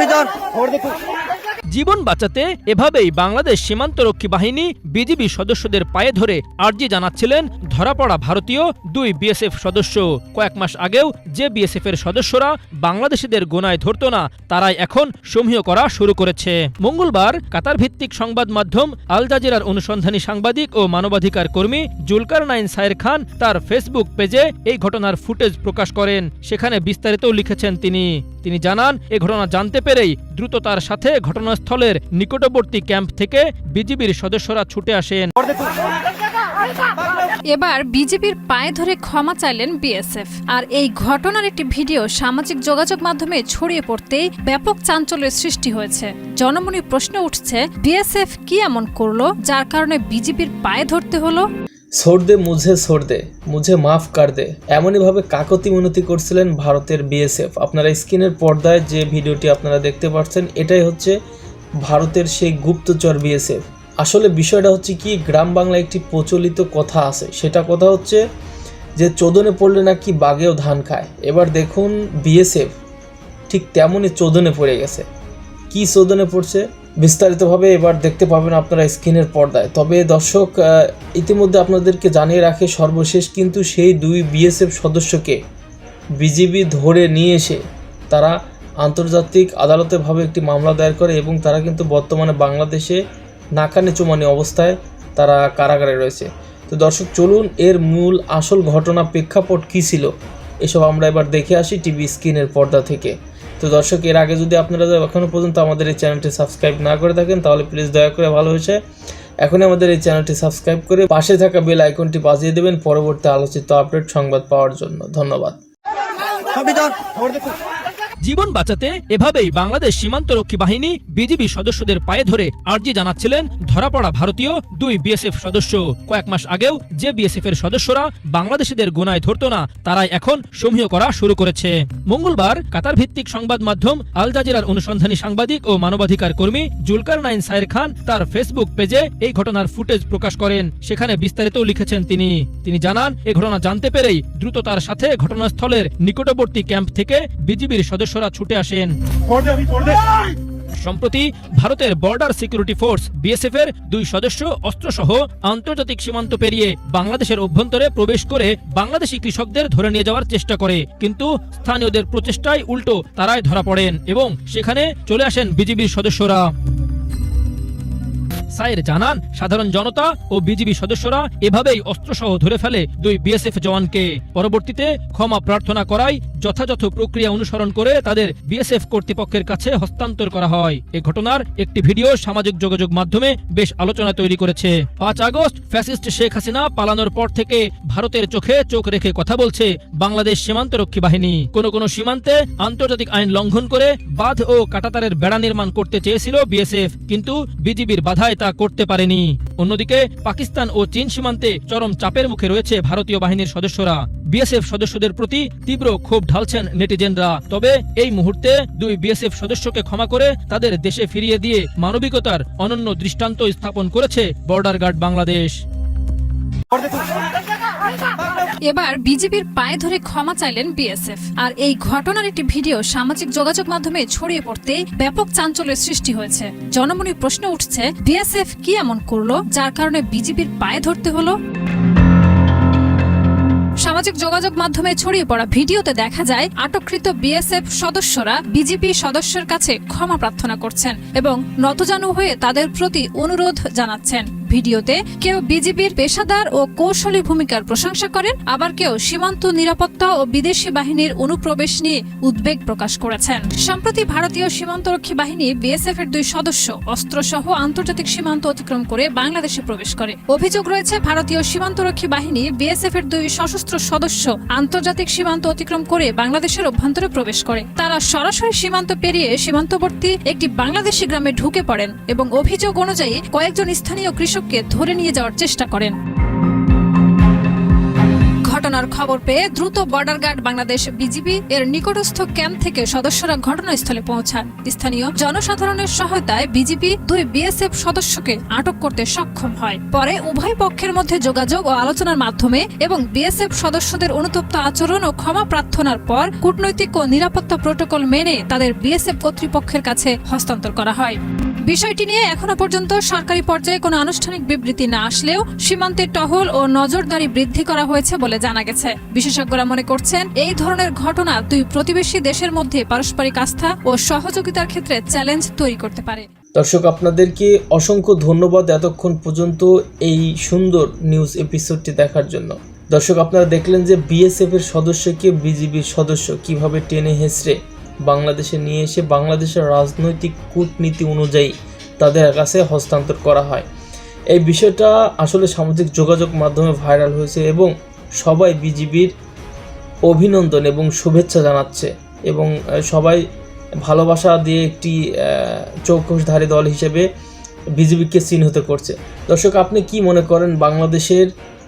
ভিতর খবর দেখো জীবন বাঁচাতে এভাবেই বাংলাদেশ সীমান্তরক্ষী বাহিনী বিজিবি সদস্যদের পায়ে ধরে আর্জি জানাচ্ছিলেন ধরা পড়া ভারতীয় দুই বিএসএফ সদস্য। কয়েক মাস আগেও যে বিএসএফ এর সদস্যরা বাংলাদেশিদের গোনায় ধরত না, তারাই এখন সমীহ করা শুরু করেছে। মঙ্গলবার কাতার ভিত্তিক সংবাদ মাধ্যম আল জাজিরার অনুসন্ধানী সাংবাদিক ও মানবাধিকার কর্মী জুলকার নাইন সায়ের খান তার ফেসবুক পেজে এই ঘটনার ফুটেজ প্রকাশ করেন। সেখানে বিস্তারিত লিখেছেন তিনি। তিনি জানান, এ ঘটনা জানতে পেরেই দ্রুত তার সাথে ঘটনাস্থলের নিকটবর্তী ক্যাম্প থেকে বিজিবির সদস্যরা ছুটে আসেন। এবার বিজেপির পায়ে ধরে ক্ষমা চাইলেন বিএসএফ। আর এই ঘটনার একটি ভিডিও সামাজিক যোগাযোগ মাধ্যমে ছড়িয়ে পড়তেই ব্যাপক চাঞ্চল্যের সৃষ্টি হয়েছে। জনমনে প্রশ্ন উঠছে, বিএসএফ কি এমন করল, যার কারণে বিজেপির পায়ে ধরতে হলো? ছোড় দে, মুঝে ছোড় দে, মুঝে মাফ কার দে। এমনইভাবে কাকতি মিনতি করছিলেন ভারতের বিএসএফ আপনারা স্ক্রিনের পর্দায় যে ভিডিওটি আপনারা দেখতে পাচ্ছেন, এটাই হচ্ছে ভারতের সেই গুপ্তচর বিএসএফ আসলে বিষয়টা হচ্ছে কি, গ্রাম বাংলায় একটি প্রচলিত কথা আছে। সেটা কথা হচ্ছে যে, চোদনে পড়লে নাকি বাঘেও ধান খায়। এবার দেখুন বিএসএফ ঠিক তেমনই চোদনে পড়ে গেছে। কি চোদনে পড়ছে? বিস্তারিতভাবে এবার দেখতে পাবেন আপনারা স্ক্রিনের পর্দায়। তবে দর্শক ইতিমধ্যে আপনাদেরকে জানিয়ে রাখে সর্বশেষ কিন্তু সেই দুই বিএসএফ সদস্যকে বিজিবি ধরে নিয়ে এসে তারা আন্তর্জাতিক আদালতেভাবে একটি মামলা দায়ের করে এবং তারা কিন্তু বর্তমানে বাংলাদেশে নাকানে চুমানি অবস্থায় তারা কারাগারে রয়েছে। তো দর্শক, চলুন এর মূল আসল ঘটনা প্রেক্ষাপট কী ছিল? এসব আমরা এবার দেখে আসি টিভি স্ক্রিনের পর্দা থেকে। তো দর্শক, এর আগে যদি আপনারা এখনও পর্যন্ত আমাদের এই চ্যানেলটি সাবস্ক্রাইব না করে থাকেন, তাহলে প্লিজ দয়া করে ভালো হয়েছে। এখনই আমাদের এই চ্যানেলটি সাবস্ক্রাইব করে পাশে থাকা বেল আইকনটি বাজিয়ে দেবেন পরবর্তী আলোচিত আপডেট সংবাদ পাওয়ার জন্য। ধন্যবাদ। জীবন বাঁচাতে এভাবেই বাংলাদেশ সীমান্তরক্ষী বাহিনী বিজিবি সদস্যদের পায়ে ধরে আর্জি জানাচ্ছিলেন ধরা পড়া ভারতীয় দুই বিএসএফ সদস্য। কয়েক মাস আগেও যে বিএসএফ এর সদস্যরা বাংলাদেশিদের গোনায় ধরত না, তারাই এখন সমীহ করা শুরু করেছে। মঙ্গলবার কাতার ভিত্তিক সংবাদ মাধ্যম আল জাজিরার অনুসন্ধানী সাংবাদিক ও মানবাধিকার কর্মী জুলকার নাইন সায়ের খান তার ফেসবুক পেজে এই ঘটনার ফুটেজ প্রকাশ করেন। সেখানে বিস্তারিত লিখেছেন তিনি। তিনি জানান, এ ঘটনা জানতে পেরেই দ্রুত তার সাথে ঘটনাস্থলের নিকটবর্তী ক্যাম্প থেকে বিজিবির সদস্যরা ছুটে আসেন। সম্প্রতি ভারতের বর্ডার সিকিউরিটি ফোর্স বিএসএফ এর দুই সদস্য অস্ত্রসহ আন্তর্জাতিক সীমান্ত পেরিয়ে বাংলাদেশের অভ্যন্তরে প্রবেশ করে বাংলাদেশি কৃষকদের ধরে নিয়ে যাওয়ার চেষ্টা করে। কিন্তু স্থানীয়দের প্রচেষ্টায় উল্টো তারাই ধরা পড়েন এবং সেখানে চলে আসেন বিজিবির সদস্যরা। সাইর জানান, সাধারণ জনতা ও বিজিবি সদস্যরা এভাবেই অস্ত্রসহ ধরে ফেলে দুই বিএসএফ জওয়ানকে। পরবর্তীতে ক্ষমা প্রার্থনা করায় যথাযথ প্রক্রিয়া অনুসরণ করে তাদের বিএসএফ কর্তৃপক্ষের কাছে হস্তান্তর করা হয়। এ ঘটনার একটি ভিডিও সামাজিক যোগাযোগ মাধ্যমে বেশ আলোচনা তৈরি করেছে। পাঁচ আগস্ট ফ্যাসিস্ট শেখ হাসিনা পালানোর পর থেকে ভারতের চোখে চোখ রেখে কথা বলছে বাংলাদেশ সীমান্তরক্ষী বাহিনী। কোন কোন সীমান্তে আন্তর্জাতিক আইন লঙ্ঘন করে বাঁধ ও কাটাতারের বেড়া নির্মাণ করতে চেয়েছিল বিএসএফ, কিন্তু বিজিবির বাধায় তা করতে পারেনি। অন্যদিকে পাকিস্তান ও চীন সীমান্তে চরম চাপের মুখে রয়েছে ভারতীয় বাহিনীর সদস্যরা। বিএসএফ সদস্যদের প্রতি তীব্র ক্ষোভ ঢালছেন নেটিজেনরা। তবে এই মুহূর্তে দুই বিএসএফ সদস্যকে ক্ষমা করে তাদের দেশে ফিরিয়ে দিয়ে মানবিকতার অনন্য দৃষ্টান্ত স্থাপন করেছে বর্ডার গার্ড বাংলাদেশ। এবার বিজেপির পায়ে ধরে ক্ষমা চাইলেন বিএসএফ। আর এই ঘটনার একটি ভিডিও সামাজিক যোগাযোগ মাধ্যমে ছড়িয়ে পড়তেই ব্যাপক চাঞ্চল্যের সৃষ্টি হয়েছে। জনমনে প্রশ্ন উঠছে, বিএসএফ কি এমন করল, যার কারণে বিজেপির পায়ে ধরতে হলো? সামাজিক যোগাযোগ মাধ্যমে ছড়িয়ে পড়া ভিডিওতে দেখা যায়, আটককৃত বিএসএফ সদস্যরা বিজেপি সদস্যের কাছে ক্ষমা প্রার্থনা করছেন এবং নতজানু হয়ে তাদের প্রতি অনুরোধ জানাচ্ছেন। ভিডিওতে কেউ বিজেপির পেশাদার ও কৌশলী ভূমিকার প্রশংসা করেন, আবার কেউ সীমান্ত নিরাপত্তা ও বিদেশি বাহিনীর অনুপ্রবেশ নিয়ে উদ্বেগ প্রকাশ করেছেন। সম্প্রতি ভারতীয় সীমান্তরক্ষী বাহিনী বিএসএফ এর দুই সদস্য অস্ত্রসহ আন্তর্জাতিক সীমান্ত অতিক্রম করে বাংলাদেশে প্রবেশ করে। অভিযোগ রয়েছে, ভারতীয় সীমান্তরক্ষী বাহিনী বিএসএফ এর দুই সশস্ত্র সদস্য আন্তর্জাতিক সীমান্ত অতিক্রম করে বাংলাদেশের অভ্যন্তরে প্রবেশ করে। তারা সরাসরি সীমান্ত পেরিয়ে সীমান্তবর্তী একটি বাংলাদেশি গ্রামে ঢুকে পড়েন এবং অভিযোগ অনুযায়ী কয়েকজন স্থানীয় কৃষককে ধরে নিয়ে যাওয়ার চেষ্টা করেন। ঘটনার খবর পেয়ে দ্রুত বর্ডার গার্ড বাংলাদেশ বিজিবি এর নিকটস্থ ক্যাম্প থেকে সদস্যরা ঘটনাস্থলে পৌঁছান। স্থানীয় জনসাধারণের সহায়তায় বিজিবি দুই বিএসএফ সদস্যকে আটক করতে সক্ষম হয়। পরে উভয় পক্ষের মধ্যে যোগাযোগ ও আলোচনার মাধ্যমে এবং বিএসএফ সদস্যদের অনুতপ্ত আচরণ ও ক্ষমা প্রার্থনার পর কূটনৈতিক ও নিরাপত্তা প্রোটোকল মেনে তাদের বিএসএফ কর্তৃপক্ষের কাছে হস্তান্তর করা হয়। বিষয়টি নিয়ে এখনও পর্যন্ত সরকারি পর্যায়ে কোনো আনুষ্ঠানিক বিবৃতি না আসলেও সীমান্তে টহল ও নজরদারি বৃদ্ধি করা হয়েছে বলে জানা গেছে। বিশেষজ্ঞরা মনে করছেন, এই ধরনের ঘটনা দুই প্রতিবেশী দেশের মধ্যে পারস্পরিক আস্থা ও সহযোগিতার ক্ষেত্রে চ্যালেঞ্জ তৈরি করতে পারে। দর্শক, আপনাদেরকে অসংখ্য ধন্যবাদ এতক্ষণ পর্যন্ত এই সুন্দর নিউজ এপিসোডটি দেখার জন্য। দর্শক, আপনারা দেখলেন যে বিএসএফ এর সদস্যকে বিজিবির সদস্য কীভাবে টেনে হেসড়ে বাংলাদেশে নিয়ে এসে বাংলাদেশের রাজনৈতিক কূটনীতি অনুযায়ী তাদের কাছে হস্তান্তর করা হয়। এই বিষয়টা আসলে সামাজিক যোগাযোগ মাধ্যমে ভাইরাল হয়েছে এবং সবাই বিজিবির অভিনন্দন এবং শুভেচ্ছা জানাচ্ছে এবং সবাই ভালোবাসা দিয়ে একটি চৌকসধারী দল হিসেবে বিজিবিকে চিহ্নিত করছে। দর্শক, আপনি কি মনে করেন বাংলাদেশের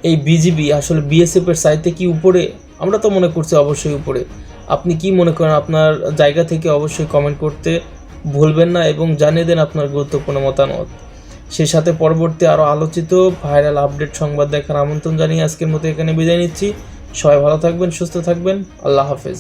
এই বিজিবি আসলে বিএসএফ এর সাইতে কি উপরে? আমরা তো মনে করছি অবশ্যই উপরে। আপনি কি মনে করেন আপনার জায়গা থেকে অবশ্যই কমেন্ট করতে ভুলবেন না এবং জানিয়ে দেন আপনার গুরুত্বপূর্ণ মতামত। সেই সাথে পরবর্তী আরও আলোচিত ভাইরাল আপডেট সংবাদ দেখার আমন্ত্রণ জানিয়ে আজকের মতো এখানে বিদায় নিচ্ছি। সবাই ভালো থাকবেন, সুস্থ থাকবেন। আল্লাহ হাফেজ।